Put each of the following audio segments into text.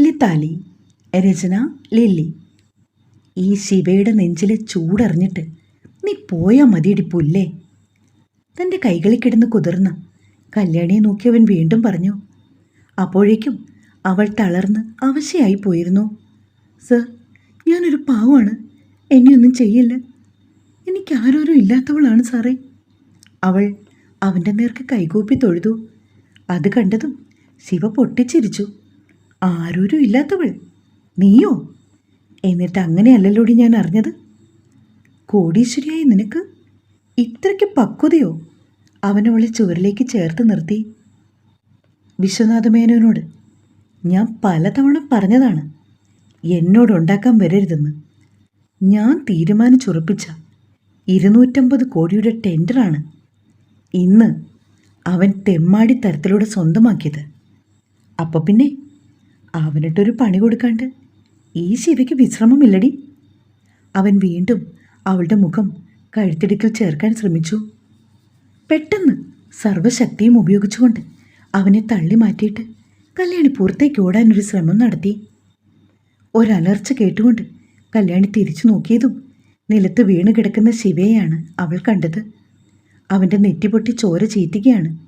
വെള്ളിത്താലി രചന lily. ഈ ശിവയുടെ നെഞ്ചിലെ ചൂടറിഞ്ഞിട്ട് നീ പോയാ മതിയടി പുല്ലേ? തന്റെ കൈകളിൽ കിടന്ന് കുതിർന്ന കല്യാണിയെ നോക്കിയവൻ വീണ്ടും പറഞ്ഞു. അപ്പോഴേക്കും അവൾ തളർന്ന് അവശയായി പോയിരുന്നു. സർ ഞാനൊരു പാവമാണ്. എന്നെ ഒന്നും ചെയ്യില്ല. എനിക്ക് ആരോരും ഇല്ലാത്തവളാണ് സാറേ. അവൾ അവന്റെ നേർക്ക് കൈകൂപ്പി തൊഴുതു. അത് കണ്ടതും ശിവ പൊട്ടിച്ചിരിച്ചു. ആരോരും ഇല്ലാത്തവൾ. നീയോ? എന്നിട്ട് അങ്ങനെയല്ലല്ലോടി ഞാൻ അറിഞ്ഞത്? കോടീശ്വരിയായി നിനക്ക് ഇത്രയ്ക്ക് പക്വതയോ? അവനവളെ ചുവരിലേക്ക് ചേർത്ത് നിർത്തി. വിശ്വനാഥമേനോനോട് ഞാൻ പലതവണ പറഞ്ഞതാണ് എന്നോടുണ്ടാക്കാൻ വരരുതെന്ന്. ഞാൻ തീരുമാനിച്ചുറപ്പിച്ച ഇരുന്നൂറ്റമ്പത് കോടിയുടെ ടെൻഡറാണ് ഇന്ന് അവൻ തെമ്മാടി തരത്തിലൂടെ സ്വന്തമാക്കിയത്. അപ്പോൾ പിന്നെ അവനിട്ടൊരു പണി കൊടുക്കാണ്ട്. ഈ ശിവയ്ക്ക് വിശ്രമമില്ലടി. അവൻ വീണ്ടും അവളുടെ മുഖം കഴുത്തിടുക്കിൽ ചേർക്കാൻ ശ്രമിച്ചു. പെട്ടെന്ന് സർവശക്തിയും ഉപയോഗിച്ചുകൊണ്ട് അവനെ തള്ളി മാറ്റിയിട്ട് കല്യാണി പുറത്തേക്ക് ഓടാനൊരു ശ്രമം നടത്തി. ഒരലർച്ച കേട്ടുകൊണ്ട് കല്യാണി തിരിച്ചു നോക്കിയതും നിലത്ത് വീണ് കിടക്കുന്ന ശിവയെയാണ് അവൾ കണ്ടത്. അവന്റെ നെറ്റിപൊട്ടി ചോര ചീറ്റുകയാണ്.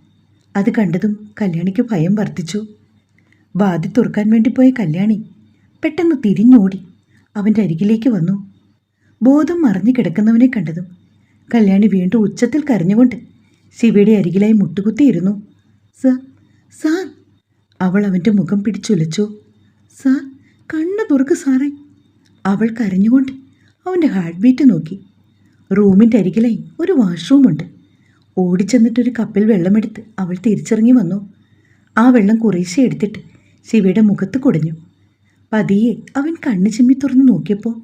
അത് കണ്ടതും കല്യാണിക്ക് ഭയം വർദ്ധിച്ചു. വാതി തുറക്കാൻ വേണ്ടി പോയ കല്യാണി പെട്ടെന്ന് തിരിഞ്ഞോടി. അവന്റെ അരികിലേക്ക് വന്നു. ബോധം മറിഞ്ഞു കിടക്കുന്നവനെ കണ്ടതും കല്യാണി വീണ്ടും ഉച്ചത്തിൽ കരഞ്ഞുകൊണ്ട് ശിവയുടെ അരികിലായി മുട്ടുകുത്തിയിരുന്നു. സർ സാർ അവൾ അവന്റെ മുഖം പിടിച്ചുലച്ചു. സാർ കണ്ണു തുറക്ക് സാറേ അവൾ കരഞ്ഞുകൊണ്ട് അവന്റെ ഹാർട്ട് ബീറ്റ് നോക്കി. റൂമിന്റെ അരികിലായി ഒരു വാഷ്റൂമുണ്ട് ഓടിച്ചെന്നിട്ടൊരു കപ്പിൽ വെള്ളമെടുത്ത് അവൾ തിരിച്ചിറങ്ങി വന്നു. ആ വെള്ളം കുറേശ്ശെ എടുത്തിട്ട് ശിവയുടെ മുഖത്ത് കുടഞ്ഞു. പതിയെ അവൻ കണ്ണു ചിമ്മി തുറന്ന് നോക്കിയപ്പോൾ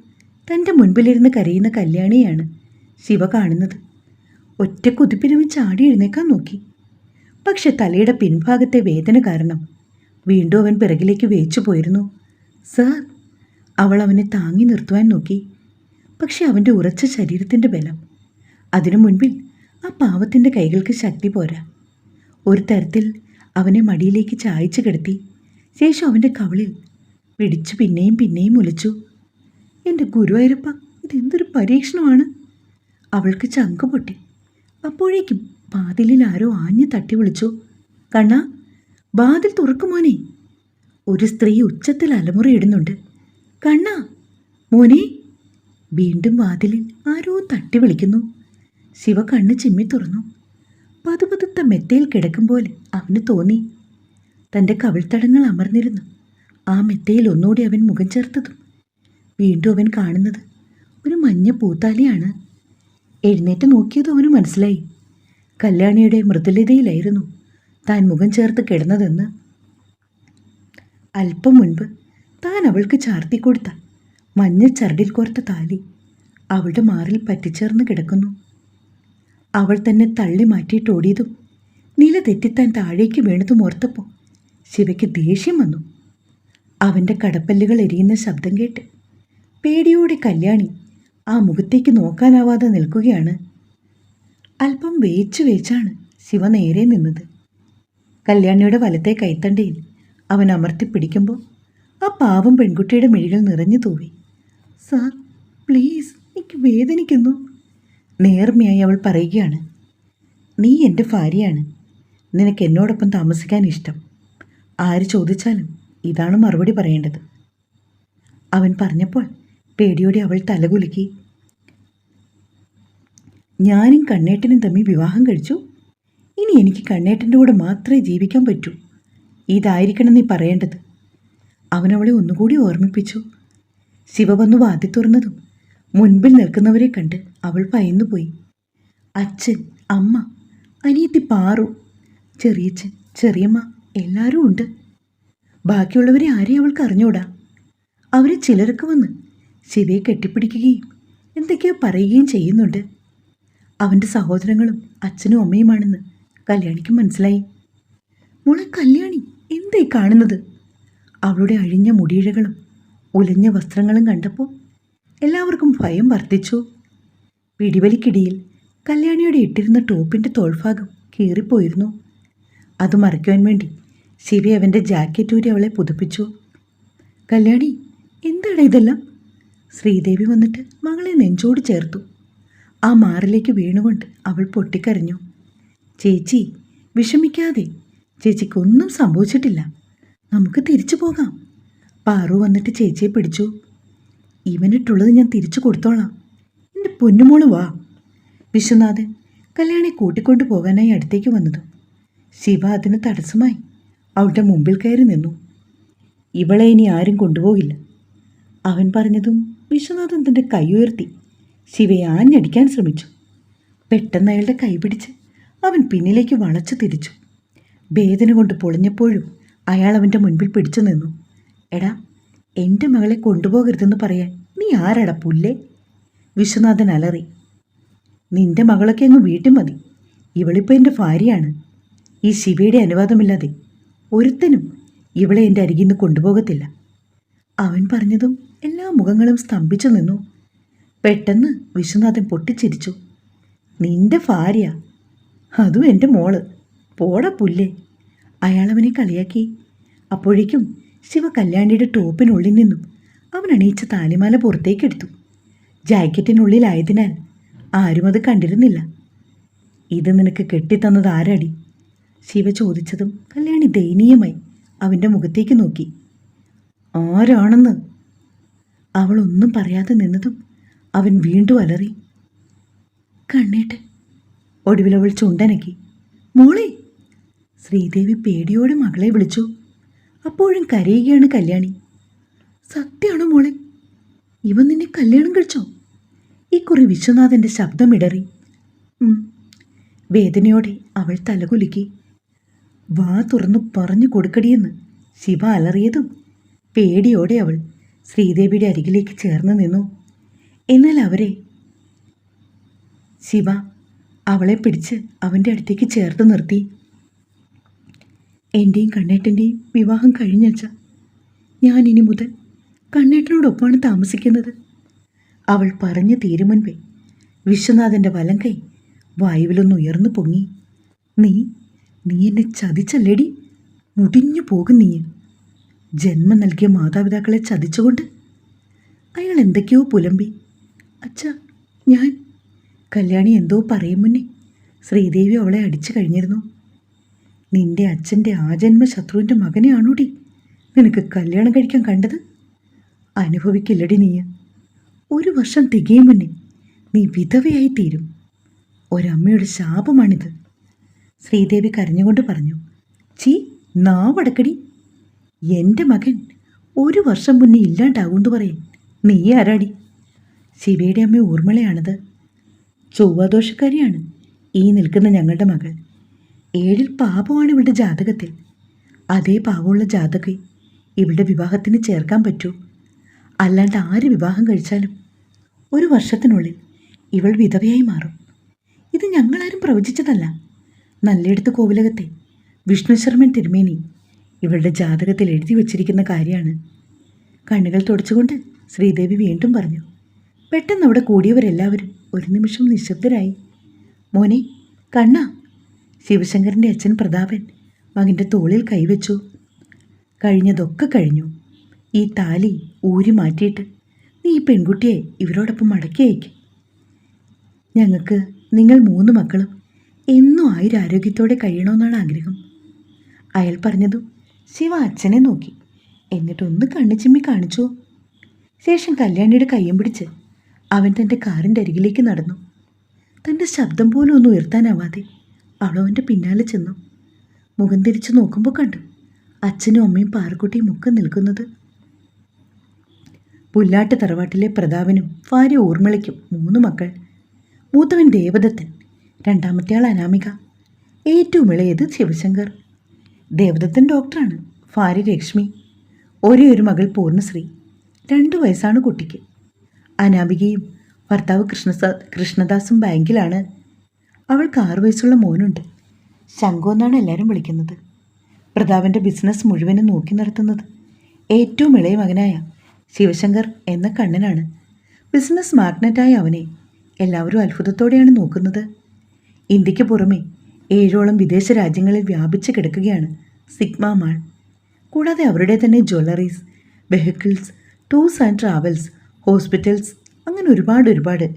തന്റെ മുൻപിലിരുന്ന് കരയുന്ന കല്യാണിയാണ് ശിവ കാണുന്നത്. ഒറ്റ കുതിപ്പിനവൻ ചാടി എഴുന്നേക്കാൻ നോക്കി. പക്ഷെ തലയുടെ പിൻഭാഗത്തെ വേദന കാരണം വീണ്ടും അവൻ പിറകിലേക്ക് വേച്ചു പോയിരുന്നു. സാർ അവൾ അവനെ താങ്ങി നിർത്തുവാൻ നോക്കി. പക്ഷെ അവന്റെ ഉറച്ച ശരീരത്തിന്റെ ബലം. അതിനു മുൻപിൽ ആ പാവത്തിന്റെ കൈകൾക്ക് ശക്തി പോരാ. ഒരു തരത്തിൽ അവനെ മടിയിലേക്ക് ചായച്ചു കിടത്തി. ശേഷം അവന്റെ കവളിൽ പിടിച്ചു പിന്നെയും പിന്നെയും ഒലിച്ചു. എന്റെ ഗുരുവായൂരപ്പ ഇതെന്തൊരു പരീക്ഷണമാണ്? അവൾക്ക് ചങ്ക് പൊട്ടി. അപ്പോഴേക്കും വാതിലിൽ ആരോ ആഞ്ഞു തട്ടി വിളിച്ചു. കണ്ണ വാതിൽ തുറക്കുമോനെ ഒരു സ്ത്രീ ഉച്ചത്തിൽ അലമുറയിടുന്നുണ്ട്. കണ്ണ മോനെ. വീണ്ടും വാതിലിൽ ആരോ തട്ടി വിളിക്കുന്നു. ശിവ കണ്ണ് ചിമ്മി തുറന്നു. പതുപതുത്ത മെത്തയിൽ കിടക്കും പോലെ അവന് തോന്നി തന്റെ കവിൾത്തടങ്ങൾ അമർന്നിരുന്നു. ആ മെത്തയിൽ ഒന്നുകൂടി അവൻ മുഖം ചേർത്തതും. വീണ്ടും അവൻ കാണുന്നത് ഒരു മഞ്ഞ പൂത്താലിയാണ്. എഴുന്നേറ്റ് നോക്കിയത് അവന് മനസ്സിലായി. കല്യാണിയുടെ മൃദുലതയിലായിരുന്നു താൻ മുഖം ചേർത്ത് കിടന്നതെന്ന്. അല്പം മുൻപ് താൻ അവൾക്ക് ചാർത്തി കൊടുത്ത മഞ്ഞ ചരടിൽ കോർത്ത താലി അവളുടെ മാറിൽ പറ്റിച്ചേർന്ന് കിടക്കുന്നു. അവൾ തന്നെ തള്ളി മാറ്റിയിട്ട് ഓടിയതും നില തെറ്റിത്താൻ താഴേക്ക് വീണതും ഓർത്തപ്പോൾ ശിവയ്ക്ക് ദേഷ്യം വന്നു. അവന്റെ കടപ്പല്ലുകൾ എരിയുന്ന ശബ്ദം കേട്ട്. പേടിയോടെ കല്യാണി ആ മുഖത്തേക്ക് നോക്കാനാവാതെ നിൽക്കുകയാണ്. അല്പം വേച്ചു വേച്ചാണ് ശിവ നേരെ നിന്നത്. കല്യാണിയുടെ വലത്തെ കൈത്തണ്ടയിൽ അവൻ അമർത്തി പിടിക്കുമ്പോൾ ആ പാവം പെൺകുട്ടിയുടെ മിഴികൾ നിറഞ്ഞു തൂവി. സാർ പ്ലീസ് എനിക്ക് വേദനിക്കുന്നു. നേർമയായി അവൾ പറയുകയാണ്. നീ എന്റെ ഭാര്യയാണ്. നിനക്ക് എന്നോടൊപ്പം താമസിക്കാൻ ഇഷ്ടം. ആര് ചോദിച്ചാലും ഇതാണ് മറുപടി പറയേണ്ടത്. അവൻ പറഞ്ഞപ്പോൾ പേടിയോടെ അവൾ തലകുലുക്കി. ഞാനും കണ്ണേട്ടനും തമ്മിൽ വിവാഹം കഴിച്ചു. ഇനി എനിക്ക് കണ്ണേട്ടന്റെ കൂടെ മാത്രമേ ജീവിക്കാൻ പറ്റൂ. ഇതായിരിക്കണം നീ പറയേണ്ടത്. അവനവളെ ഒന്നുകൂടി ഓർമ്മിപ്പിച്ചു. ശിവ വന്നു വാതി തുറന്നതും മുൻപിൽ നിൽക്കുന്നവരെ കണ്ട് അവൾ ഭയന്നുപോയി. അച്ഛൻ അമ്മ അനിയത്തി പാറു ചെറിയച്ഛൻ ചെറിയമ്മ എല്ലാവരും ഉണ്ട്. ബാക്കിയുള്ളവരെ ആരെയും അവൾക്ക് അറിഞ്ഞൂടാ? അവരെ ചിലരൊക്കെ വന്ന് ശിവയെ കെട്ടിപ്പിടിക്കുകയും എന്തൊക്കെയോ പറയുകയും ചെയ്യുന്നുണ്ട്. അവന്റെ സഹോദരങ്ങളും അച്ഛനും അമ്മയുമാണെന്ന് കല്യാണിക്ക് മനസ്സിലായി. മോളെ കല്യാണി എന്തായി കാണുന്നത്? അവളുടെ അഴിഞ്ഞ മുടിയിഴകളും ഉലഞ്ഞ വസ്ത്രങ്ങളും കണ്ടപ്പോൾ എല്ലാവർക്കും ഭയം വർദ്ധിച്ചു. പിടിവലിക്കിടിയിൽ കല്യാണിയുടെ ഇട്ടിരുന്ന ടോപ്പിന്റെ തോൾഭാഗം കീറിപ്പോയിരുന്നു. അത് മറയ്ക്കുവാൻ വേണ്ടി ശിവ അവന്റെ ജാക്കറ്റ് ഊരി അവളെ പുതുപ്പിച്ചു. കല്യാണി എന്താണ് ഇതെല്ലാം? ശ്രീദേവി വന്നിട്ട് മകളെ നെഞ്ചോട് ചേർത്തു. ആ മാറിലേക്ക് വീണുകൊണ്ട് അവൾ പൊട്ടിക്കരഞ്ഞു. ചേച്ചി വിഷമിക്കാതെ. ചേച്ചിക്കൊന്നും സംഭവിച്ചിട്ടില്ല. നമുക്ക് തിരിച്ചു പോകാം. പാറു വന്നിട്ട് ചേച്ചിയെ പിടിച്ചു. ഇവനിട്ടുള്ളത് ഞാൻ തിരിച്ചു കൊടുത്തോളാം. എന്റെ പൊന്നുമോൾ വാ. വിശ്വനാഥൻ കല്യാണി കൂട്ടിക്കൊണ്ടു പോകാനായി അടുത്തേക്ക് വന്നതും. ശിവ അതിന് തടസ്സമായി അവളുടെ മുമ്പിൽ കയറി നിന്നു. ഇവളെ ഇനി ആരും കൊണ്ടുപോകില്ല. അവൻ പറഞ്ഞതും വിശ്വനാഥൻ തന്റെ കൈ ഉയർത്തി ശിവയെ ആഞ്ഞടിക്കാൻ ശ്രമിച്ചു. പെട്ടെന്ന് അയാളുടെ കൈ പിടിച്ച് അവൻ പിന്നിലേക്ക് വളച്ചു തിരിച്ചു. വേദന കൊണ്ട് പൊളിഞ്ഞപ്പോഴും അയാൾ അവന്റെ മുൻപിൽ പിടിച്ചു നിന്നു. എടാ എന്റെ മകളെ കൊണ്ടുപോകരുതെന്ന് പറയാൻ നീ ആരടാ പുല്ലേ? വിശ്വനാഥൻ അലറി. നിന്റെ മകളൊക്കെ അങ്ങ് വീട്ടിൽ മതി. ഇവളിപ്പോൾ എന്റെ ഭാര്യയാണ്. ഈ ശിവയുടെ അനുവാദമില്ലാതെ ഒരുത്തനും ഇവളെ എന്റെ അരികിൽ നിന്ന് കൊണ്ടുപോകത്തില്ല. അവൻ പറഞ്ഞതും എല്ലാ മുഖങ്ങളും സ്തംഭിച്ചു നിന്നു. പെട്ടെന്ന് വിശ്വനാഥൻ പൊട്ടിച്ചിരിച്ചു. നിന്റെ ഭാര്യ? അതും എന്റെ മോൾ. പോട പുല്ലേ. അയാളവനെ കളിയാക്കി. അപ്പോഴേക്കും ശിവ കല്യാണിയുടെ ടോപ്പിനുള്ളിൽ നിന്നും അവൻ അണിയിച്ച താലിമാല പുറത്തേക്കെടുത്തു ജാക്കറ്റിനുള്ളിലായതിനാൽ ആരും അത് കണ്ടിരുന്നില്ല. ഇത് നിനക്ക് കെട്ടിത്തന്നത് ആരാടി? ശിവ ചോദിച്ചതും കല്യാണി ദയനീയമായി അവന്റെ മുഖത്തേക്ക് നോക്കി. ആരാണെന്ന്? അവളൊന്നും പറയാതെ നിന്നതും അവൻ വീണ്ടും അലറി. കണ്ണേട്ട്. ഒടുവിലവൾ ചുണ്ടനക്കി. മോളെ. ശ്രീദേവി പേടിയോടെ മകളെ വിളിച്ചു. അപ്പോഴും കരയുകയാണ് കല്യാണി. സത്യമാണ് മോളെ? ഇവൻ നിന്നെ കല്യാണം കഴിച്ചോ? ഈ കുറി വിശ്വനാഥന്റെ ശബ്ദമിടറി വേദനയോടെ അവൾ തലകുലുക്കി. വാ തുറന്നു പറഞ്ഞു കൊടുക്കടിയെന്ന് ശിവ അലറിയതും പേടിയോടെ അവൾ ശ്രീദേവിയുടെ അരികിലേക്ക് ചേർന്ന് നിന്നു. എന്നാൽ അവരെ? ശിവ അവളെ പിടിച്ച് അവന്റെ അടുത്തേക്ക് ചേർത്ത് നിർത്തി. എന്റെയും കണ്ണേട്ടന്റെയും വിവാഹം കഴിഞ്ഞച്ച ഞാൻ ഇനി മുതൽ കണ്ണേട്ടനോടൊപ്പമാണ് താമസിക്കുന്നത്. അവൾ പറഞ്ഞു തീരും മുൻപേ വിശ്വനാഥന്റെ വലം കൈ വായുവിലൊന്ന് ഉയർന്നു പൊങ്ങി. നീ നീ എന്നെ ചതിച്ചല്ലേടി? മുടിഞ്ഞു പോകും നീ ജന്മം നൽകിയ മാതാപിതാക്കളെ ചതിച്ചുകൊണ്ട് അയാൾ എന്തൊക്കെയോ പുലമ്പി. അച്ഛ ഞാൻ. കല്യാണി എന്തോ പറയും മുന്നേ. ശ്രീദേവി അവളെ അടിച്ചു കഴിഞ്ഞിരുന്നു. നിന്റെ അച്ഛന്റെ ആജന്മ ശത്രുവിന്റെ മകനെയാണോടി നിനക്ക് കല്യാണം കഴിക്കാൻ കണ്ടത്? അനുഭവിക്കില്ലടി നീ ഒരു വർഷം തികയും മുന്നേ നീ വിധവയായി തീരും ഒരമ്മയുടെ ശാപമാണിത്. ശ്രീദേവി കരഞ്ഞുകൊണ്ട് പറഞ്ഞു ചീ നാവടക്കടി. എന്റെ മകൻ ഒരു വർഷം മുന്നേ ഇല്ലാണ്ടാകുമെന്ന് പറയാൻ നീ ആരാടി? ശിവയുടെ അമ്മ ഊർമിളയാണത്. ചൊവ്വാദോഷക്കാരിയാണ് ഈ നിൽക്കുന്ന ഞങ്ങളുടെ മകൾ. ഏഴിൽ പാപമാണ് ഇവളുടെ ജാതകത്തിൽ. അതേ പാപമുള്ള ജാതകെ ഇവളുടെ വിവാഹത്തിന് ചേർക്കാൻ പറ്റൂ. അല്ലാണ്ട് ആര് വിവാഹം കഴിച്ചാലും ഒരു വർഷത്തിനുള്ളിൽ ഇവൾ വിധവയായി മാറും. ഇത് ഞങ്ങളാരും പ്രവചിച്ചതല്ല. നല്ലയിടത്ത് കോവിലകത്തെ. വിഷ്ണു ശർമ്മൻ തിരുമേനി. ഇവളുടെ ജാതകത്തിൽ എഴുതി വച്ചിരിക്കുന്ന കാര്യമാണ്. കണ്ണുകൾ തുടച്ചുകൊണ്ട് ശ്രീദേവി വീണ്ടും പറഞ്ഞു പെട്ടെന്ന് അവിടെ കൂടിയവരെല്ലാവരും ഒരു നിമിഷം നിശബ്ദരായി. മോനെ കണ്ണ. ശിവശങ്കറിന്റെ അച്ഛൻ പ്രതാപൻ മകന്റെ തോളിൽ കൈവച്ചു. കഴിഞ്ഞതൊക്കെ കഴിഞ്ഞു. ഈ താലി ഊരി മാറ്റിയിട്ട് നീ ഈ പെൺകുട്ടിയെ ഇവരോടൊപ്പം മടക്കി അയക്കും. ഞങ്ങൾക്ക് നിങ്ങൾ മൂന്ന് മക്കളും എന്നും ആരോഗ്യത്തോടെ കഴിയണമെന്നാണ് ആഗ്രഹം. അയാൾ പറഞ്ഞതും ശിവ അച്ഛനെ നോക്കി. എന്നിട്ടൊന്ന് കണ്ണു ചിമ്മി കാണിച്ചു. ശേഷം കല്യാണിയുടെ കയ്യും പിടിച്ച് അവൻ തന്റെ കാറിന്റെ അരികിലേക്ക് നടന്നു. തന്റെ ശബ്ദം പോലും ഒന്നും ഉയർത്താനാവാതെ അവളവന്റെ പിന്നാലെ ചെന്നു. മുഖം തിരിച്ചു നോക്കുമ്പോൾ കണ്ടു അച്ഛനും അമ്മയും പാറക്കുട്ടിയും ഒക്കെ നിൽക്കുന്നത്. പുല്ലാട്ട് തറവാട്ടിലെ പ്രതാപനും ഭാര്യ ഊർമിളയ്ക്കും മൂന്ന് മക്കൾ. മൂത്തവൻ ദേവദത്തൻ രണ്ടാമത്തെ ആൾ അനാമിക. ഏറ്റവും ഇളയത് ശിവശങ്കർ. ദേവദത്തൻ ഡോക്ടറാണ്. ഭാര്യ ലക്ഷ്മി ഒരേ ഒരു മകൾ പൂർണശ്രീ. രണ്ട് വയസ്സാണ് കുട്ടിക്ക്. അനാമികയും ഭർത്താവ് കൃഷ്ണസാ കൃഷ്ണദാസും ബാങ്കിലാണ്. അവൾക്ക് ആറു വയസ്സുള്ള മോനുണ്ട്. ശങ്കു എന്നാണ് എല്ലാവരും വിളിക്കുന്നത്. പ്രതാപന്റെ ബിസിനസ് മുഴുവനും നോക്കി നടത്തുന്നത് ഏറ്റവും ഇളയ മകനായ ശിവശങ്കർ എന്ന കണ്ണനാണ്. ബിസിനസ് മാഗ്നറ്റായ അവനെ എല്ലാവരും അത്ഭുതത്തോടെയാണ് നോക്കുന്നത്. ഇന്ത്യയ്ക്ക് പുറമെ ഏഴോളം വിദേശ രാജ്യങ്ങളിൽ വ്യാപിച്ചു കിടക്കുകയാണ് സിഗ്മ മാൾ. കൂടാതെ അവരുടെ തന്നെ jewelleries vehicles tours and travels hospitals അങ്ങനെ ഒരുപാട് ഒരുപാട്.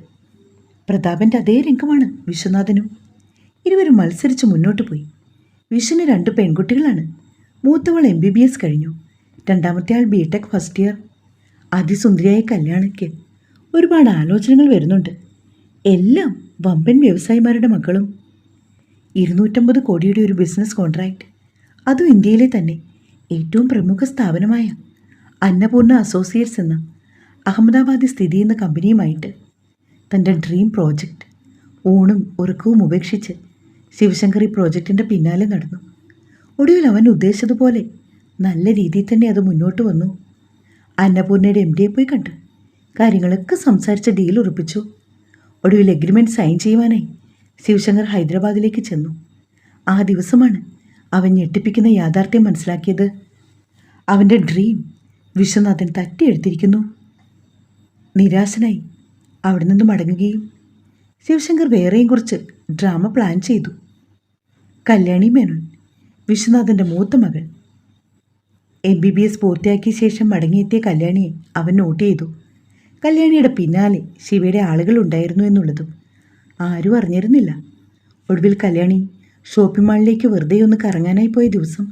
പ്രതാപന്റെ അതേ രംഗമാണ് വിശ്വനാഥനും. ഇരുവരും മത്സരിച്ച് മുന്നോട്ട് പോയി. വിഷുന് രണ്ട് പെൺകുട്ടികളാണ്. മൂത്തവൾ എം ബി ബി എസ് കഴിഞ്ഞു. രണ്ടാമത്തെ ആൾ ബി ടെക് ഫസ്റ്റ് ഇയർ അതിസുന്ദരിയായ കല്യാണയ്ക്ക് ഒരുപാട് ആലോചനകൾ വരുന്നുണ്ട്. എല്ലാം വമ്പൻ വ്യവസായിമാരുടെ മക്കളും ഇരുന്നൂറ്റമ്പത് കോടിയുടെ ഒരു ബിസിനസ് കോൺട്രാക്റ്റ് അതും ഇന്ത്യയിലെ തന്നെ ഏറ്റവും പ്രമുഖ സ്ഥാപനമായ അന്നപൂർണ അസോസിയേറ്റ്സ് എന്ന അഹമ്മദാബാദിൽ സ്ഥിതി ചെയ്യുന്ന കമ്പനിയുമായിട്ട് തന്റെ ഡ്രീം പ്രോജക്റ്റ് ഊണും ഉറക്കവും ഉപേക്ഷിച്ച് ശിവശങ്കർ ഈ പ്രോജക്റ്റിന്റെ പിന്നാലെ നടന്നു. ഒടുവിൽ അവൻ ഉദ്ദേശിച്ചതുപോലെ നല്ല രീതിയിൽ തന്നെ അത് മുന്നോട്ട് വന്നു. അന്നപൂർണയുടെ എം ഡിയെ പോയി കണ്ടു കാര്യങ്ങളൊക്കെ സംസാരിച്ച ഡീൽ ഉറപ്പിച്ചു. ഒടുവിൽ എഗ്രിമെന്റ് സൈൻ ചെയ്യുവാനായി ശിവശങ്കർ ഹൈദരാബാദിലേക്ക് ചെന്നു. ആ ദിവസമാണ് അവൻ ഞെട്ടിപ്പിക്കുന്ന യാഥാർത്ഥ്യം മനസ്സിലാക്കിയത്. അവന്റെ ഡ്രീം വിശ്വനാഥൻ തട്ടിയെടുത്തിരിക്കുന്നു. നിരാശനായി അവിടെ നിന്ന് മടങ്ങുകയും ശിവശങ്കർ വേറെയും കുറിച്ച് ഡ്രാമ പ്ലാൻ ചെയ്തു. കല്യാണി മേനോൻ വിശ്വനാഥന്റെ മൂത്ത മകൾ എം ബി ബി എസ് പൂർത്തിയാക്കിയ ശേഷം മടങ്ങിയെത്തിയ കല്യാണിയെ അവൻ നോട്ട് ചെയ്തു. കല്യാണിയുടെ പിന്നാലെ ശിവയുടെ ആളുകൾ ഉണ്ടായിരുന്നു എന്നുള്ളതും ആരും അറിഞ്ഞിരുന്നില്ല. ഒടുവിൽ കല്യാണി ഷോപ്പിംഗ് മാളിലേക്ക് വെറുതെ ഒന്ന് കറങ്ങാനായി പോയ ദിവസം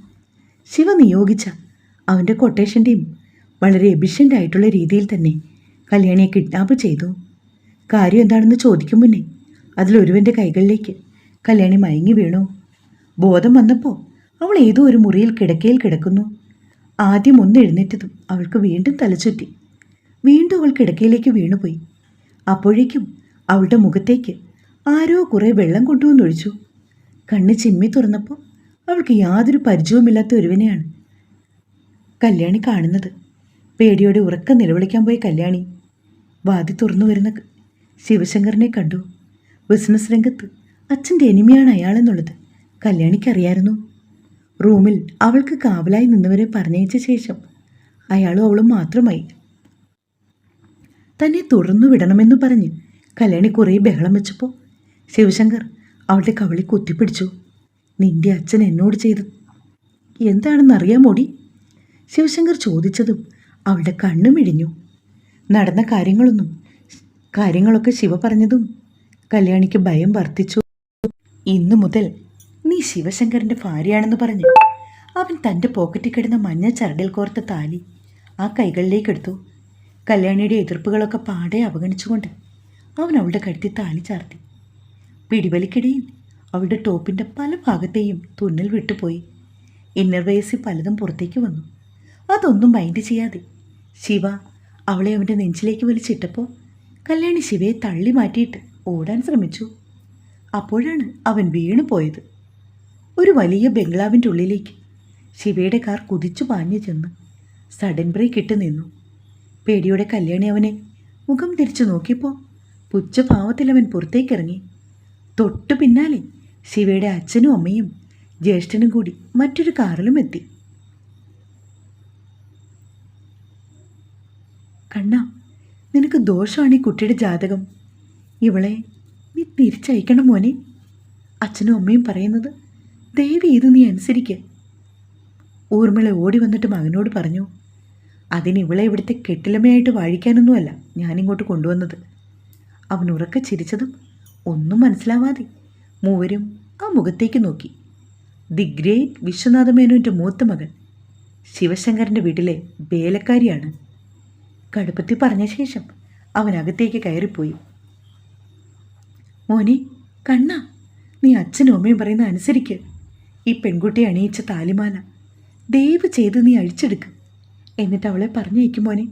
ശിവ നിയോഗിച്ച അവന്റെ കൊട്ടേഷന്റെയും വളരെ എഫിഷ്യന്റ് ആയിട്ടുള്ള രീതിയിൽ തന്നെ കല്യാണിയെ കിഡ്നാപ്പ് ചെയ്തു. കാര്യം എന്താണെന്ന് ചോദിക്കും മുന്നേ അതിലൊരുവന്റെ കൈകളിലേക്ക് കല്യാണി മയങ്ങി വീണു. ബോധം വന്നപ്പോൾ അവൾ ഏതോ ഒരു മുറിയിൽ കിടക്കയിൽ കിടക്കുന്നു. ആദ്യം ഒന്ന് എഴുന്നേറ്റതും അവൾക്ക് വീണ്ടും തലചുറ്റി. വീണ്ടും അവൾ കിടക്കയിലേക്ക് വീണുപോയി. അപ്പോഴേക്കും അവളുടെ മുഖത്തേക്ക് ആരോ കുറേ വെള്ളം കൊണ്ടുവന്നൊഴിച്ചു. കണ്ണ് ചിമ്മി തുറന്നപ്പോൾ അവൾക്ക് യാതൊരു പരിചയവുമില്ലാത്ത ഒരുവനെയാണ് കല്യാണി കാണുന്നത്. പേടിയോടെ ഉറക്കം നിലവിളിക്കാൻ പോയ കല്യാണി. വാതി തുറന്നു വരുന്ന ശിവശങ്കറിനെ കണ്ടു. ബിസിനസ് രംഗത്ത് അച്ഛന്റെ എനിമിയാണ് അയാളെന്നുള്ളത് കല്യാണിക്കറിയായിരുന്നു. റൂമിൽ അവൾക്ക് കാവലായി നിന്നവരെ പറഞ്ഞയച്ച ശേഷം അയാളും അവളും മാത്രമായി തന്നെ തുടർന്നു വിടണമെന്ന് പറഞ്ഞ് കല്യാണി കുറേ ബഹളം വെച്ചപ്പോൾ ശിവശങ്കർ അവളുടെ കവളി കുത്തിപ്പിടിച്ചു. നിന്റെ അച്ഛൻ എന്നോട് ചെയ്ത് എന്താണെന്നറിയാമോടി? ശിവശങ്കർ ചോദിച്ചതും അവളുടെ കണ്ണും ഇഴിഞ്ഞു നടന്ന കാര്യങ്ങളൊന്നും കാര്യങ്ങളൊക്കെ ശിവ പറഞ്ഞതും കല്യാണിക്ക് ഭയം വർദ്ധിച്ചു. ഇന്നു മുതൽ നീ ശിവശങ്കറിന്റെ ഭാര്യയാണെന്ന് പറഞ്ഞു അവൻ തന്റെ പോക്കറ്റിൽ കിടന്ന മഞ്ഞ ചരടിൽ കോർത്ത താലി ആ കൈകളിലേക്ക് എടുത്തു. കല്യാണിയുടെ എതിർപ്പുകളൊക്കെ പാടെ അവഗണിച്ചുകൊണ്ട് അവൻ അവളുടെ കഴുത്തിൽ താലി ചാർത്തി. പിടിവലിക്കിടയിൽ അവളുടെ ടോപ്പിന്റെ പല ഭാഗത്തെയും തുന്നൽ വിട്ടുപോയി. ഇന്നർ വയസ്സിൽ പലതും പുറത്തേക്ക് വന്നു. അതൊന്നും മൈൻഡ് ചെയ്യാതെ ശിവ അവളെ അവന്റെ നെഞ്ചിലേക്ക് വലിച്ചിട്ടപ്പോൾ കല്യാണി ശിവയെ തള്ളി മാറ്റിയിട്ട് ഓടാൻ ശ്രമിച്ചു. അപ്പോഴാണ് അവൻ വീണു പോയത്. ഒരു വലിയ ബംഗ്ലാവിന്റെ ഉള്ളിലേക്ക് ശിവയുടെ കാർ കുതിച്ചു പാഞ്ഞു ചെന്ന് സഡൻ ബ്രേക്ക് ഇട്ട് നിന്നു. പേടിയോടെ കല്യാണി അവനെ മുഖം തിരിച്ചു നോക്കിയപ്പോൾ പുച്ഛഭാവത്തിൽ അവൻ പുറത്തേക്കിറങ്ങി. തൊട്ടു പിന്നാലെ ശിവയുടെ അച്ഛനും അമ്മയും ജ്യേഷ്ഠനും കൂടി മറ്റൊരു കാറിലും എത്തി. കണ്ണ നിനക്ക് ദോഷമാണ് ഈ കുട്ടിയുടെ ജാതകം. ഇവളെ നീ തിരിച്ചയക്കണം മോനെ അച്ഛനും അമ്മയും പറയുന്നത് ദയവ് ഇത് നീ അനുസരിക്കുക ഊർമിള ഓടി വന്നിട്ട് മകനോട് പറഞ്ഞു അതിന് ഇവളെ ഇവിടുത്തെ കെട്ടിലമ്മയായിട്ട് വാഴിക്കാനൊന്നുമല്ല ഞാനിങ്ങോട്ട് കൊണ്ടുവന്നത്. അവൻ ഉറക്കെ ചിരിച്ചതും ഒന്നും മനസ്സിലാവാതെ മൂവരും ആ മുഖത്തേക്ക് നോക്കി. ദി ഗ്രേറ്റ് വിശ്വനാഥ മേനോന്റെ മൂത്ത മകൻ ശിവശങ്കരന്റെ വീട്ടിലെ വേലക്കാരിയാണ്. കടുപ്പത്തിൽ പറഞ്ഞ ശേഷം അവൻ അകത്തേക്ക് കയറിപ്പോയി. മോനെ കണ്ണ നീ അച്ഛനും അമ്മയും പറയുന്ന അനുസരിക്ക്. ഈ പെൺകുട്ടി അണിയിച്ച താലിമാല ദയവ് ചെയ്ത് നീ അഴിച്ചെടുക്ക്. എന്നിട്ട് അവളെ പറഞ്ഞയക്കും മോനെ.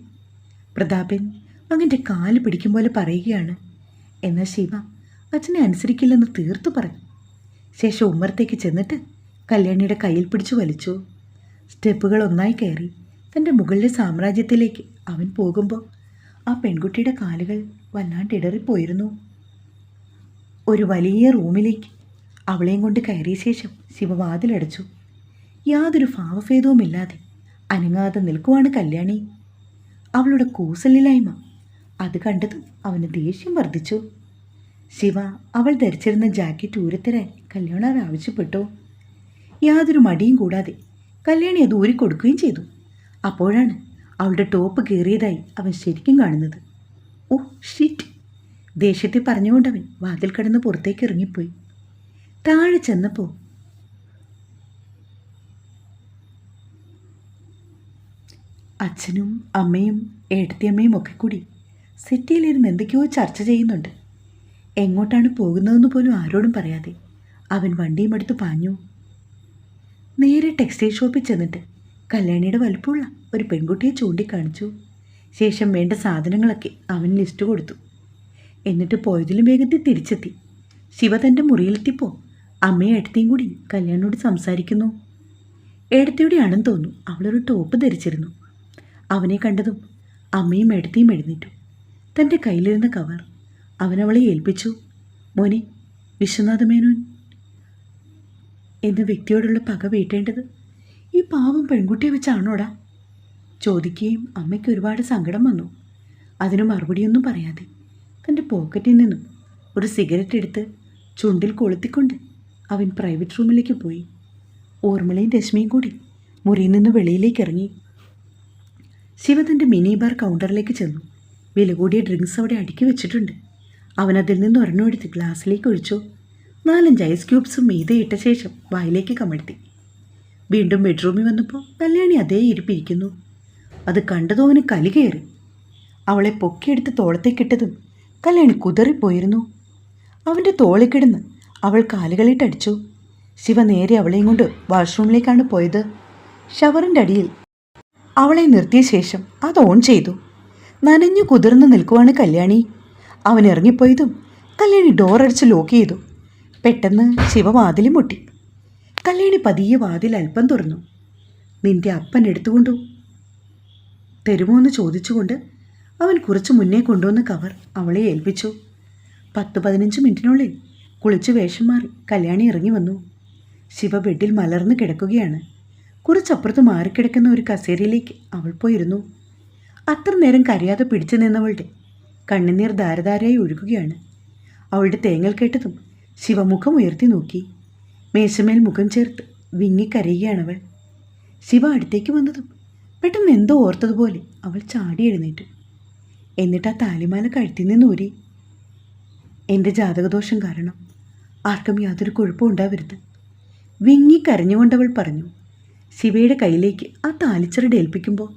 പ്രതാപൻ മകന്റെ കാൽ പിടിക്കും പോലെ പറയുകയാണ്. എന്നാൽ ശിവ അച്ഛനെ അനുസരിക്കില്ലെന്ന് തീർത്തു പറഞ്ഞു. ശേഷം ഉമ്മറത്തേക്ക് ചെന്നിട്ട് കല്യാണിയുടെ കയ്യിൽ പിടിച്ചു വലിച്ചു. സ്റ്റെപ്പുകൾ ഒന്നായി കയറി തന്റെ മുകളിലെ സാമ്രാജ്യത്തിലേക്ക് അവൻ പോകുമ്പോൾ ആ പെൺകുട്ടിയുടെ കാലുകൾ വല്ലാണ്ട് ഇടറിപ്പോയിരുന്നു. ഒരു വലിയ റൂമിലേക്ക് അവളെയും കൊണ്ട് കയറിയ ശേഷം ശിവവാതിലടച്ചു യാതൊരു ഭാവഭേദവുമില്ലാതെ അനങ്ങാതെ നിൽക്കുവാണ് കല്യാണി. അവളുടെ കൂസലില്ലായ്മ. അത് കണ്ടതും അവന് ദേഷ്യം വർദ്ധിച്ചു. ശിവ അവൾ ധരിച്ചിരുന്ന ജാക്കറ്റ് ഊരത്തരാൻ കല്യാണാർ ആവശ്യപ്പെട്ടു. യാതൊരു മടിയും കൂടാതെ കല്യാണി അത് ഊരിക്കൊടുക്കുകയും ചെയ്തു. അപ്പോഴാണ് അവളുടെ ടോപ്പ് കീറിയതായി അവൻ ശരിക്കും കാണുന്നത്. ഓ ഷിറ്റ് ദേഷ്യത്തിൽ പറഞ്ഞുകൊണ്ടവൻ വാതിൽ കടന്ന് പുറത്തേക്ക് ഇറങ്ങിപ്പോയി. താഴെ ചെന്നപ്പോൾ അച്ഛനും അമ്മയും ഏട്ടത്തിയമ്മയും ഒക്കെ കൂടി സിറ്റിയിലിരുന്ന് എന്തൊക്കെയോ ചർച്ച ചെയ്യുന്നുണ്ട്. എങ്ങോട്ടാണ് പോകുന്നതെന്ന് പോലും ആരോടും പറയാതെ അവൻ വണ്ടിയും എടുത്ത് പാഞ്ഞു. നേരെ ടെക്സ്റ്റൈൽ ഷോപ്പിൽ ചെന്നിട്ട് കല്യാണിയുടെ വലുപ്പമുള്ള ഒരു പെൺകുട്ടിയെ ചൂണ്ടിക്കാണിച്ചു. ശേഷം വേണ്ട സാധനങ്ങളൊക്കെ അവൻ ലിസ്റ്റ് കൊടുത്തു. എന്നിട്ട് പോയതിലും വേഗത്തിൽ തിരിച്ചെത്തി. ശിവ തന്റെ മുറിയിലെത്തിയപ്പോൾ അമ്മയും എടുത്തയും കൂടി കല്യാണിനോട് സംസാരിക്കുന്നു. ഏടത്തിയുടെയാണെന്ന് തോന്നുന്നു അവളൊരു ടോപ്പ് ധരിച്ചിരുന്നു. അവനെ കണ്ടതും അമ്മയും എടുത്തിയും എഴുന്നേറ്റു. തന്റെ കയ്യിലിരുന്ന കവർ അവനവളെ ഏൽപ്പിച്ചു. മോനെ വിശ്വനാഥ മേനോൻ എന്ന വ്യക്തിയോടുള്ള പക വീട്ടേണ്ടത് ഈ പാവം പെൺകുട്ടിയെ വെച്ചാണോടാ? ചോദിക്കുകയും അമ്മയ്ക്ക് ഒരുപാട് സങ്കടം വന്നു. അതിന് മറുപടിയൊന്നും പറയാതെ തന്റെ പോക്കറ്റിൽ നിന്നും ഒരു സിഗരറ്റ് എടുത്ത് ചുണ്ടിൽ കൊളുത്തിക്കൊണ്ട് അവൻ പ്രൈവറ്റ് റൂമിലേക്ക് പോയി. ഓർമ്മളയും രശ്മിയും കൂടി മുറിയിൽ നിന്ന് വെളിയിലേക്ക് ഇറങ്ങി. ശിവ തന്റെ മിനി ബാർ കൗണ്ടറിലേക്ക് ചെന്നു. വില കൂടിയ ഡ്രിങ്ക്സ് അവിടെ അടുക്കി വെച്ചിട്ടുണ്ട്. അവൻ അതിൽ നിന്ന് ഒരെണ്ണം എടുത്ത് ഗ്ലാസ്സിലേക്ക് ഒഴിച്ചു. നാലഞ്ച് ഐസ് ക്യൂബ്സും മീതെ ഇട്ട ശേഷം വായിലേക്ക് കമഴ്ത്തി. വീണ്ടും ബെഡ്റൂമിൽ വന്നപ്പോൾ കല്യാണി അതേ ഇരിപ്പിരിക്കുന്നു. അത് കണ്ടതോ അവന് കലി കയറി. അവളെ പൊക്കിയെടുത്ത് തോളത്തേക്കിട്ടതും കല്യാണി കുതറിപ്പോയിരുന്നു. അവന്റെ തോളിൽ കിടന്ന് അവൾ കാലുകളിട്ടടിച്ചു ശിവ നേരെ അവളെയും കൊണ്ട് വാഷ്റൂമിലേക്കാണ് പോയത്. ഷവറിന്റെ അടിയിൽ അവളെ നിർത്തിയ ശേഷം അത് ഓൺ ചെയ്തു. നനഞ്ഞു കുതിർന്ന് നിൽക്കുവാണ് കല്യാണി. അവൻ ഇറങ്ങിപ്പോയതും കല്യാണി ഡോറടിച്ച് ലോക്ക് ചെയ്തു. പെട്ടെന്ന് ശിവ വാതിലും മുട്ടി. കല്യാണി പതിയെ വാതിൽ അല്പം തുറന്നു. നിന്റെ അപ്പൻ എടുത്തുകൊണ്ടു. തരുമോ എന്ന് ചോദിച്ചുകൊണ്ട് അവൻ കുറച്ച് മുന്നേ കൊണ്ടുവന്ന കവർ അവളെ ഏൽപ്പിച്ചു. പത്ത് പതിനഞ്ച് മിനിറ്റിനുള്ളിൽ കുളിച്ച് വേഷം മാറി കല്യാണി ഇറങ്ങി വന്നു. ശിവ ബെഡിൽ മലർന്ന് കിടക്കുകയാണ്. കുറച്ചപ്പുറത്ത് മാറിക്കിടക്കുന്ന ഒരു കസേരയിലേക്ക് അവൾ പോയിരുന്നു. അത്ര നേരം കരയാതെ പിടിച്ചു നിന്നവളുടെ കണ്ണുനീർ ധാരധാരയായി ഒഴുകുകയാണ്. അവളുടെ തേങ്ങൽ കേട്ടതും ശിവമുഖം ഉയർത്തി നോക്കി. മേശമേൽ മുഖം ചേർത്ത് വിങ്ങിക്കരയുകയാണവൾ ശിവ അടുത്തേക്ക് വന്നതും പെട്ടെന്ന് എന്തോ ഓർത്തതുപോലെ അവൾ ചാടി എഴുന്നേറ്റ്. എന്നിട്ട് ആ താലിമാല കഴുത്തിൽ നിന്ന് ഊരി. എന്റെ ജാതകദോഷം കാരണം ആർക്കും യാതൊരു കുഴപ്പവും ഉണ്ടാവരുത് വിങ്ങിക്കരഞ്ഞുകൊണ്ടവൾ പറഞ്ഞു. ശിവയുടെ കയ്യിലേക്ക് ആ താലിച്ചരട് ഏൽപ്പിക്കുമ്പോൾ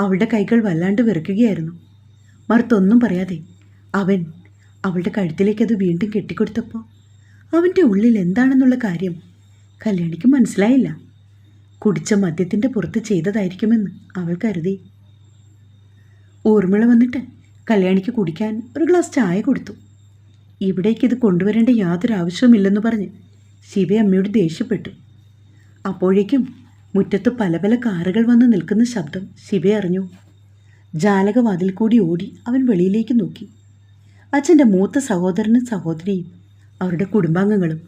അവളുടെ കൈകൾ വല്ലാണ്ട് വിറയ്ക്കുകയായിരുന്നു മറുത്തൊന്നും പറയാതെ അവൻ അവളുടെ കഴുത്തിലേക്ക് അത് വീണ്ടും കെട്ടിക്കൊടുത്തപ്പോൾ അവന്റെ ഉള്ളിൽ എന്താണെന്നുള്ള കാര്യം കല്യാണിക്ക് മനസ്സിലായില്ല. കുടിച്ച മദ്യത്തിന്റെ പുറത്ത് ചെയ്തതായിരിക്കുമെന്ന് അവൾ കരുതി. ഊർമിള വന്നിട്ട് കല്യാണിക്ക് കുടിക്കാൻ ഒരു ഗ്ലാസ് ചായ കൊടുത്തു. ഇവിടേക്ക് ഇത് കൊണ്ടുവരേണ്ട യാതൊരു ആവശ്യവുമില്ലെന്ന് പറഞ്ഞ് ശിവയമ്മയോട് ദേഷ്യപ്പെട്ടു. അപ്പോഴേക്കും മുറ്റത്ത് പല പല കാറുകൾ വന്ന് നിൽക്കുന്ന ശബ്ദം ശിവ അറിഞ്ഞു. ജാലകവാതിൽ കൂടി ഓടി അവൻ വെളിയിലേക്ക് നോക്കി. അച്ഛന്റെ മൂത്ത സഹോദരനും സഹോദരിയും അവരുടെ കുടുംബാംഗങ്ങളും.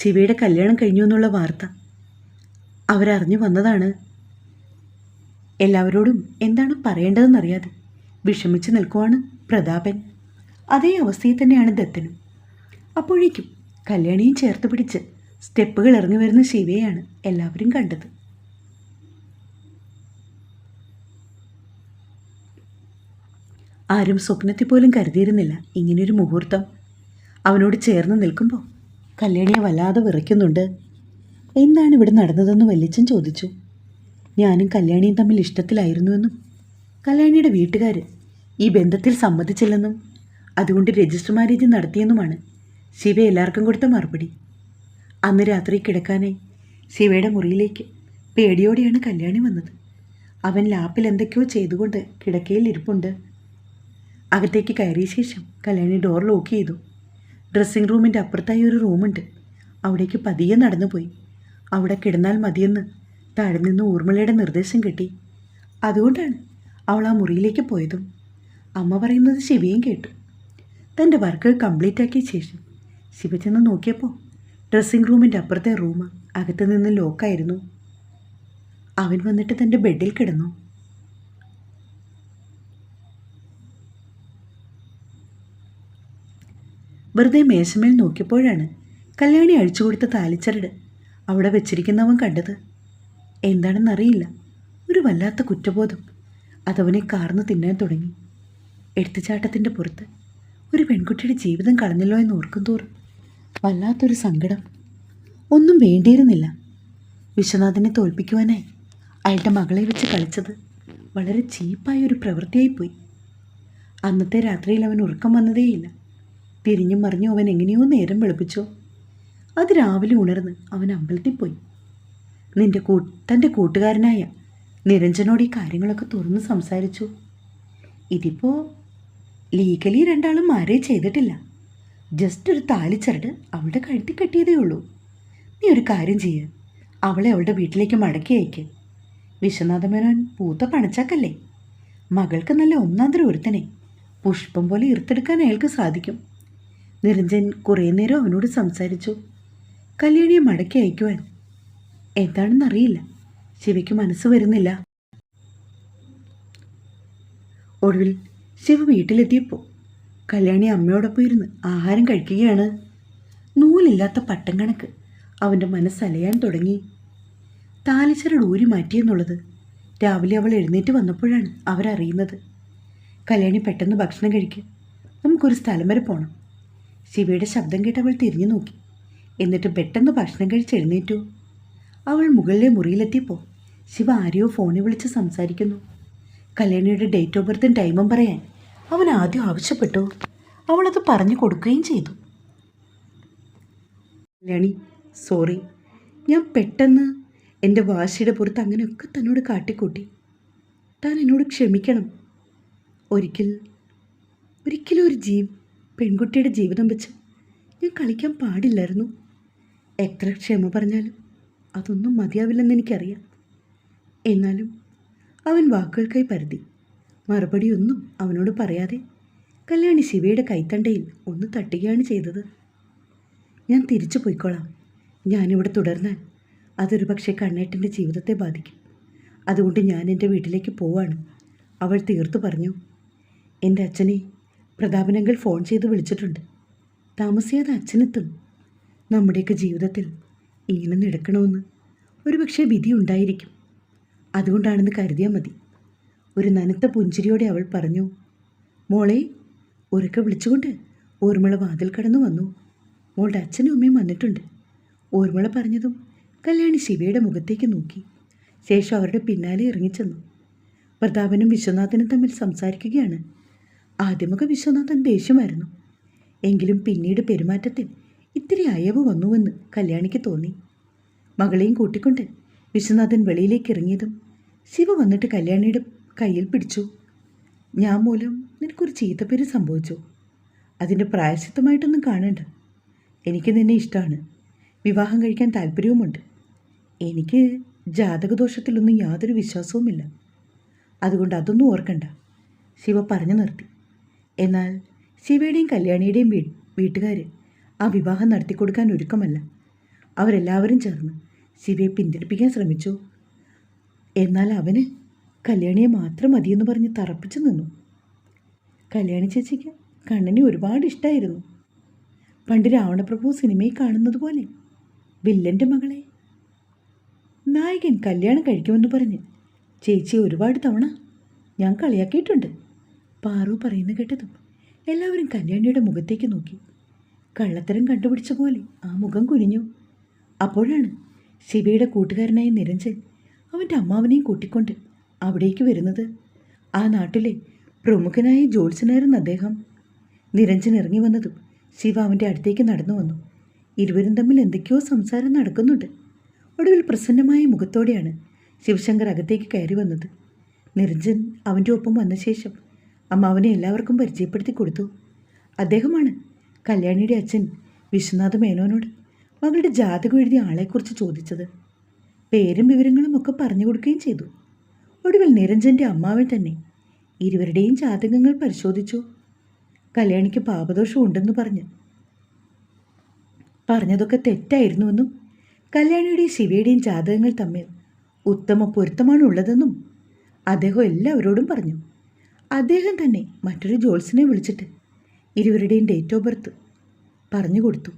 ശിവയുടെ കല്യാണം കഴിഞ്ഞു എന്നുള്ള വാർത്ത അവരറിഞ്ഞു വന്നതാണ്. എല്ലാവരോടും എന്താണ് പറയേണ്ടതെന്നറിയാതെ വിഷമിച്ച് നിൽക്കുവാണ് പ്രതാപൻ. അതേ അവസ്ഥയിൽ തന്നെയാണ് ദത്തനും. അപ്പോഴേക്കും കല്യാണിയും ചേർത്ത് പിടിച്ച് സ്റ്റെപ്പുകൾ ഇറങ്ങി വരുന്ന ശിവയെയാണ് എല്ലാവരും കണ്ടത്. ആരും സ്വപ്നത്തിൽ പോലും കരുതിയിരുന്നില്ല ഇങ്ങനെയൊരു മുഹൂർത്തം. അവനോട് ചേർന്ന് നിൽക്കുമ്പോൾ കല്യാണിയെ വല്ലാതെ വിറയ്ക്കുന്നുണ്ട്. എന്താണ് ഇവിടെ നടന്നതെന്ന് വല്യച്ഛൻ ചോദിച്ചു. ഞാനും കല്യാണിയും തമ്മിൽ ഇഷ്ടത്തിലായിരുന്നുവെന്നും കല്യാണിയുടെ വീട്ടുകാർ ഈ ബന്ധത്തിൽ സമ്മതിച്ചില്ലെന്നും അതുകൊണ്ട് രജിസ്റ്റർ മാരേജ് നടത്തിയെന്നുമാണ് ശിവ എല്ലാവർക്കും കൊടുത്ത മറുപടി. അന്ന് രാത്രി കിടക്കാനേ ശിവയുടെ മുറിയിലേക്ക് പേടിയോടെയാണ് കല്യാണി വന്നത്. അവൻ ലാപ്പിൽ എന്തൊക്കെയോ ചെയ്തുകൊണ്ട് കിടക്കയിൽ ഇരിപ്പുണ്ട്. അകത്തേക്ക് കയറിയ ശേഷം കല്യാണി ഡോർ ലോക്ക് ചെയ്തു. ഡ്രസ്സിംഗ് റൂമിന്റെ അപ്പുറത്തായി ഒരു റൂമുണ്ട് അവിടേക്ക് പതിയെ നടന്നുപോയി. അവിടെ കിടന്നാൽ മതിയെന്ന് താഴെ നിന്ന് ഊർമിളയുടെ നിർദ്ദേശം കിട്ടി. അതുകൊണ്ടാണ് അവൾ ആ മുറിയിലേക്ക് പോയതും. അമ്മ പറയുന്നത് ശിവയും കേട്ടു. തന്റെ വർക്ക് കംപ്ലീറ്റ് ആക്കിയ ശേഷം ശിവ ചെന്ന് നോക്കിയപ്പോൾ ഡ്രസ്സിംഗ് റൂമിന്റെ അപ്പുറത്തെ റൂം അകത്ത് നിന്ന് ലോക്കായിരുന്നു അവൻ വന്നിട്ട് തന്റെ ബെഡിൽ കിടന്നു. വെറുതെ മേശമേൽ നോക്കിയപ്പോഴാണ് കല്യാണി അഴിച്ചു കൊടുത്ത താലിച്ചരട് അവിടെ വെച്ചിരിക്കുന്നവൻ കണ്ടത്. എന്താണെന്നറിയില്ല. ഒരു വല്ലാത്ത കുറ്റബോധം. അതവനെ കാർന്ന് തിന്നാൻ തുടങ്ങി. എടുത്തുചാട്ടത്തിന്റെ പുറത്ത് ഒരു പെൺകുട്ടിയുടെ ജീവിതം കളഞ്ഞല്ലോ എന്ന് ഓർക്കും തോറും വല്ലാത്തൊരു സങ്കടം. ഒന്നും വേണ്ടിയിരുന്നില്ല. വിശ്വനാഥനെ തോൽപ്പിക്കുവാനായി അയാളുടെ മകളെ വെച്ച് കളിച്ചത് വളരെ ചീപ്പായ ഒരു പ്രവൃത്തിയായിപ്പോയി. അന്നത്തെ രാത്രിയിൽ അവൻ ഉറക്കം വന്നതേയില്ല. തിരിഞ്ഞും മറിഞ്ഞു അവൻ എങ്ങനെയോ നേരം വെളുപ്പിച്ചോ. അത് രാവിലെ ഉണർന്ന് അവൻ അമ്പലത്തിൽ പോയി. നിന്റെ കൂ തന്റെ കൂട്ടുകാരനായ നിരഞ്ജനോട് ഈ കാര്യങ്ങളൊക്കെ തുറന്ന് സംസാരിച്ചു. ഇതിപ്പോൾ ലീഗലി രണ്ടാളും മാരേജ് ചെയ്തിട്ടില്ല. ജസ്റ്റ് ഒരു താലിച്ചരട് അവളുടെ കഴുത്തി കെട്ടിയതേ ഉള്ളൂ. നീ ഒരു കാര്യം ചെയ്യ്. അവളെ അവളുടെ വീട്ടിലേക്ക് മടക്കി അയക്ക്. വിശ്വനാഥമേനോൻ പൂത്ത പണച്ചാക്കല്ലേ? മകൾക്ക് നല്ല ഒന്നാന്തരം ഒരുത്തനെ. പുഷ്പം പോലെ ഇറുത്തെടുക്കാൻ അയാൾക്ക് സാധിക്കും. നിരഞ്ജൻ കുറേ നേരം അവനോട് സംസാരിച്ചു. കല്യാണിയെ മടക്കി അയക്കുവാൻ. എന്താണെന്നറിയില്ല ശിവയ്ക്ക് മനസ്സ് വരുന്നില്ല. ഒടുവിൽ ശിവ വീട്ടിലെത്തിയപ്പോൾ കല്യാണി അമ്മയോടൊപ്പം ഇരുന്ന് ആഹാരം കഴിക്കുകയാണ്. നൂലില്ലാത്ത പട്ടം കണക്ക് അവന്റെ മനസ്സലയാൻ തുടങ്ങി. താലിച്ചരട് ഊരി മാറ്റിയെന്നുള്ളത് രാവിലെ അവൾ എഴുന്നേറ്റ് വന്നപ്പോഴാണ് അവരറിയുന്നത്. കല്യാണി പെട്ടെന്ന് ഭക്ഷണം കഴിക്കുക നമുക്കൊരു സ്ഥലം വരെ പോകണം ശിവയുടെ ശബ്ദം കേട്ട് അവൾ തിരിഞ്ഞു നോക്കി. എന്നിട്ട് പെട്ടെന്ന് ഭക്ഷണം കഴിച്ച് എഴുന്നേറ്റു. അവൾ മുകളിലെ മുറിയിലെത്തിയപ്പോൾ ശിവ ആരെയോ ഫോണിൽ വിളിച്ച് സംസാരിക്കുന്നു. കല്യാണിയുടെ ഡേറ്റ് ഓഫ് ബർത്തും ടൈമും പറയാൻ അവൻ ആദ്യം ആവശ്യപ്പെട്ടു. അവളത് പറഞ്ഞു കൊടുക്കുകയും ചെയ്തു. കല്യാണി സോറി. ഞാൻ പെട്ടെന്ന് എന്റെ വാശിയുടെ പുറത്ത് അങ്ങനെയൊക്കെ തന്നോട് കാട്ടിക്കൂട്ടി. താൻ എന്നോട് ക്ഷമിക്കണം. ഒരിക്കൽ ഒരിക്കലും ഒരു ജീ പെൺകുട്ടിയുടെ ജീവിതം വെച്ച് ഞാൻ കളിക്കാൻ പാടില്ലായിരുന്നു. എത്ര ക്ഷമ പറഞ്ഞാലും അതൊന്നും മതിയാവില്ലെന്ന് എനിക്കറിയാം. എന്നാലും അവൻ വാക്കുകൾക്കായി പരതി. മറുപടിയൊന്നും അവനോട് പറയാതെ കല്യാണി ശിവയുടെ കൈത്തണ്ടയിൽ ഒന്ന് തട്ടുകയാണ് ചെയ്തത്. ഞാൻ തിരിച്ചു പോയിക്കോളാം. ഞാനിവിടെ തുടർന്നാൽ അതൊരു പക്ഷേ കണ്ണേട്ടന്റെ ജീവിതത്തെ ബാധിക്കും. അതുകൊണ്ട് ഞാൻ എന്റെ വീട്ടിലേക്ക് പോവാണ്. അവൾ തീർത്തു പറഞ്ഞു. എന്റെ അച്ഛനെ പ്രതാപനങ്ങൾ ഫോൺ ചെയ്ത് വിളിച്ചിട്ടുണ്ട്. താമസിയാതെ അച്ഛനെത്തും. നമ്മുടെയൊക്കെ ജീവിതത്തിൽ ഇങ്ങനെ നടക്കണമെന്ന് ഒരുപക്ഷെ വിധി ഉണ്ടായിരിക്കും. അതുകൊണ്ടാണെന്ന് കരുതിയാൽ മതി. ഒരു നനുത്ത പുഞ്ചിരിയോടെ അവൾ പറഞ്ഞു മോളെ ഉറക്കെ വിളിച്ചുകൊണ്ട് ഓർമ്മള വാതിൽ കടന്നു വന്നു. മോളുടെ അച്ഛനും അമ്മയും വന്നിട്ടുണ്ട്. ഓർമ്മള പറഞ്ഞതും കല്യാണി ശിവയുടെ മുഖത്തേക്ക് നോക്കി. ശേഷം അവരുടെ പിന്നാലെ ഇറങ്ങിച്ചെന്നു. പ്രതാപനും വിശ്വനാഥനും തമ്മിൽ സംസാരിക്കുകയാണ്. ആദ്യമൊക്കെ വിശ്വനാഥൻ ദേഷ്യമായിരുന്നു. എങ്കിലും പിന്നീട് പെരുമാറ്റത്തിൽ ഇത്തിരി അയവ് വന്നുവെന്ന് കല്യാണിക്ക് തോന്നി. മകളെയും കൂട്ടിക്കൊണ്ട് വിശ്വനാഥൻ വെളിയിലേക്ക് ഇറങ്ങിയതും ശിവ വന്നിട്ട് കല്യാണിയുടെ കയ്യിൽ പിടിച്ചു. ഞാൻ മൂലം നിനക്കൊരു ചീത്തപ്പേര് സംഭവിച്ചു. അതിന്റെ പ്രായശിത്തമായിട്ടൊന്നും കാണണ്ട. എനിക്ക് നിന്നെ ഇഷ്ടമാണ് വിവാഹം കഴിക്കാൻ താല്പര്യവുമുണ്ട്. എനിക്ക് ജാതകദോഷത്തിലൊന്നും യാതൊരു വിശ്വാസവുമില്ല. അതുകൊണ്ട് അതൊന്നും ഓർക്കണ്ട ശിവ പറഞ്ഞു നിർത്തി. എന്നാൽ ശിവയുടെയും കല്യാണിയുടെയും വീ വീട്ടുകാർ ആ വിവാഹം നടത്തിക്കൊടുക്കാൻ ഒരുക്കമല്ല. അവരെല്ലാവരും ചേർന്ന് ശിവയെ പിന്തിരിപ്പിക്കാൻ ശ്രമിച്ചു. എന്നാൽ അവന് കല്യാണിയെ മാത്രം മതിയെന്ന് പറഞ്ഞ് തറപ്പിച്ചു നിന്നു. കല്യാണി ചേച്ചിക്ക് കണ്ണനെ ഒരുപാട് ഇഷ്ടമായിരുന്നു പണ്ട് രാവണപ്രഭു സിനിമയിൽ കാണുന്നത് പോലെ വില്ലന്റെ മകളെ നായകൻ കല്യാണം കഴിക്കുമെന്ന് പറഞ്ഞ് ചേച്ചി ഒരുപാട് തവണ ഞാൻ കളിയാക്കിയിട്ടുണ്ട്. പാറു പറയുന്ന കേട്ടതും എല്ലാവരും കല്യാണിയുടെ മുഖത്തേക്ക് നോക്കി. കള്ളത്തരം കണ്ടുപിടിച്ച പോലെ ആ മുഖം കുനിഞ്ഞു. അപ്പോഴാണ് ശിവയുടെ കൂട്ടുകാരനായ നിരഞ്ജൻ അവന്റെ അമ്മാവനെയും കൂട്ടിക്കൊണ്ട് അവിടേക്ക് വരുന്നത്. ആ നാട്ടിലെ പ്രമുഖനായ ജോത്സ്യനായിരുന്നു അദ്ദേഹം. നിരഞ്ജൻ ഇറങ്ങി വന്നതും ശിവ അവന്റെ അടുത്തേക്ക് നടന്നു വന്നു. ഇരുവരും തമ്മിൽ എന്തൊക്കെയോ സംസാരം നടക്കുന്നുണ്ട്. ഒടുവിൽ പ്രസന്നമായ മുഖത്തോടെയാണ് ശിവശങ്കർ അകത്തേക്ക് കയറി വന്നത്. നിരഞ്ജൻ അവന്റെ ഒപ്പം വന്ന ശേഷം അമ്മാവനെ എല്ലാവർക്കും പരിചയപ്പെടുത്തി കൊടുത്തു. അദ്ദേഹമാണ് കല്യാണിയുടെ അച്ഛൻ വിശ്വനാഥ് മേനോനോട് മകളുടെ ജാതകം എഴുതിയ ആളെക്കുറിച്ച് ചോദിച്ചത്. പേരും വിവരങ്ങളും ഒക്കെ പറഞ്ഞു കൊടുക്കുകയും ചെയ്തു. ഒടുവിൽ നിരഞ്ജന്റെ അമ്മാവൻ തന്നെ ഇരുവരുടെയും ജാതകങ്ങൾ പരിശോധിച്ചു. കല്യാണിക്ക് പാപദോഷം ഉണ്ടെന്ന് പറഞ്ഞു. പറഞ്ഞതൊക്കെ തെറ്റായിരുന്നുവെന്നും കല്യാണിയുടെയും ശിവയുടെയും ജാതകങ്ങൾ തമ്മിൽ ഉത്തമ പൊരുത്തമാണ് ഉള്ളതെന്നും അദ്ദേഹം എല്ലാവരോടും പറഞ്ഞു. അദ്ദേഹം തന്നെ മറ്റൊരു ജോൾസിനെ വിളിച്ചിട്ട് ഇരുവരുടെയും ഡേറ്റ് ഓഫ് ബർത്ത് പറഞ്ഞു കൊടുത്തു.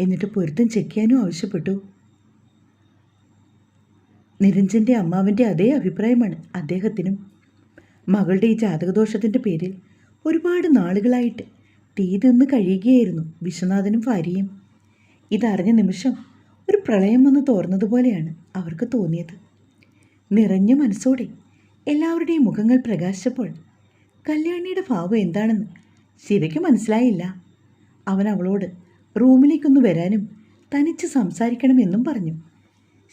എന്നിട്ട് പൊരുത്തം ചെക്ക് ചെയ്യാനും ആവശ്യപ്പെട്ടു. നിരഞ്ജന്റെ അമ്മാവന്റെ അതേ അഭിപ്രായമാണ് അദ്ദേഹത്തിനും. മകളുടെ ഈ ജാതകദോഷത്തിന്റെ പേരിൽ ഒരുപാട് നാളുകളായിട്ട് തീ തിന്ന് കഴിയുകയായിരുന്നു വിശ്വനാഥനും ഭാര്യയും. ഇതറിഞ്ഞ നിമിഷം ഒരു പ്രളയം വന്ന് തോർന്നതുപോലെയാണ് അവർക്ക് തോന്നിയത്. നിറഞ്ഞ മനസ്സോടെ എല്ലാവരുടെയും മുഖങ്ങൾ പ്രകാശിച്ചപ്പോൾ കല്യാണിയുടെ ഭാവം എന്താണെന്ന് ശിവയ്ക്ക് മനസ്സിലായില്ല. അവൻ അവളോട് റൂമിലേക്കൊന്ന് വരാനും തനിച്ച് സംസാരിക്കണമെന്നും പറഞ്ഞു.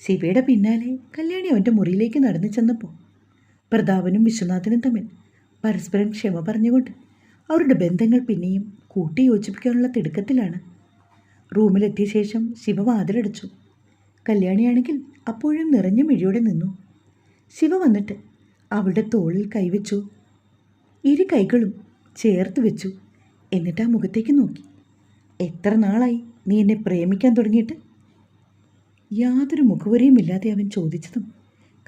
ശിവയുടെ പിന്നാലെ കല്യാണി അവന്റെ മുറിയിലേക്ക് നടന്നു ചെന്നപ്പോൾ പ്രതാപനും വിശ്വനാഥനും തമ്മിൽ പരസ്പരം ക്ഷമ പറഞ്ഞുകൊണ്ട് അവരുടെ ബന്ധങ്ങൾ പിന്നെയും കൂട്ടി യോജിപ്പിക്കാനുള്ള തിടുക്കത്തിലാണ്. റൂമിലെത്തിയ ശേഷം ശിവ വാതിലടച്ചു. കല്യാണിയാണെങ്കിൽ അപ്പോഴും നിറഞ്ഞ മിഴിയോടെ നിന്നു. ശിവ വന്നിട്ട് അവളുടെ തോളിൽ കൈവച്ചു. ഇരു കൈകളും ചേർത്ത് വെച്ചു. എന്നിട്ട് ആ മുഖത്തേക്ക് നോക്കി. എത്ര നാളായി നീ എന്നെ പ്രേമിക്കാൻ തുടങ്ങിയിട്ട്? യാതൊരു മുഖവരിയുമില്ലാതെ അവൻ ചോദിച്ചതും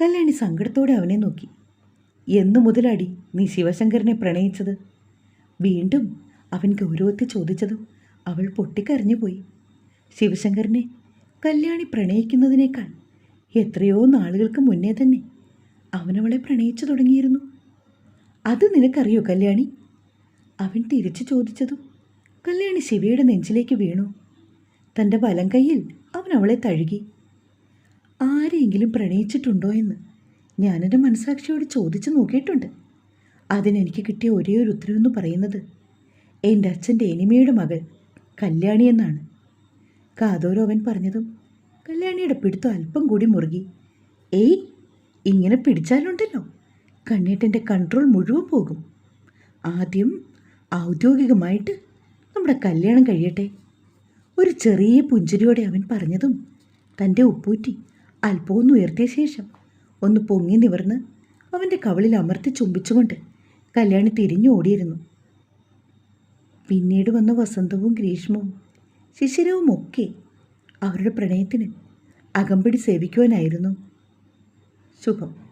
കല്യാണി സങ്കടത്തോടെ അവനെ നോക്കി. എന്നു മുതലാടി നീ ശിവശങ്കരനെ പ്രണയിച്ചത്? വീണ്ടും അവൻ ഗൗരവത്തിൽ ചോദിച്ചതും അവൾ പൊട്ടിക്കരഞ്ഞുപോയി ശിവശങ്കരനെ കല്യാണി പ്രണയിക്കുന്നതിനേക്കാൾ എത്രയോ നാളുകൾക്ക് മുന്നേ തന്നെ അവനവളെ പ്രണയിച്ചു തുടങ്ങിയിരുന്നു. അത് നിനക്കറിയോ കല്യാണി? അവൻ തിരിച്ചു ചോദിച്ചതും കല്യാണി ശിവയുടെ നെഞ്ചിലേക്ക് വീണു. തന്റെ വലം കയ്യിൽ അവൻ അവളെ തഴുകി. ആരെയെങ്കിലും പ്രണയിച്ചിട്ടുണ്ടോ എന്ന് ഞാനെന്റെ മനസാക്ഷിയോട് ചോദിച്ചു നോക്കിയിട്ടുണ്ട്. അതിനെനിക്ക് കിട്ടിയ ഒരേ ഒരു ഉത്തരവെന്ന് പറയുന്നത് എന്റെ അച്ഛന്റെ എനിമയുടെ മകൾ കല്യാണി എന്നാണ്. കാതോരോ അവൻ പറഞ്ഞതും കല്യാണിയുടെ പിടുത്തം അല്പം കൂടി മുറുകി. ഏയ് ഇങ്ങനെ പിടിച്ചാലുണ്ടല്ലോ. കണ്ണീട്ടന്റെ കൺട്രോൾ മുഴുവൻ പോകും. ആദ്യം ഔദ്യോഗികമായിട്ട് നമ്മുടെ കല്യാണം കഴിയട്ടെ. ഒരു ചെറിയ പുഞ്ചിരിയോടെ അവൻ പറഞ്ഞതും തന്റെ ഉപ്പൂറ്റി അല്പമൊന്ന് ഉയർത്തിയ ശേഷം ഒന്ന് പൊങ്ങി നിവർന്ന് അവന്റെ കവളിൽ അമർത്തി ചുംബിച്ചുകൊണ്ട് കല്യാണി തിരിഞ്ഞു ഓടിയിരുന്നു. പിന്നീട് വന്ന വസന്തവും ഗ്രീഷ്മവും ശിശിരവും ഒക്കെ അവരുടെ പ്രണയത്തിന് അകമ്പടി സേവിക്കുവാനായിരുന്നു. ശുഭം.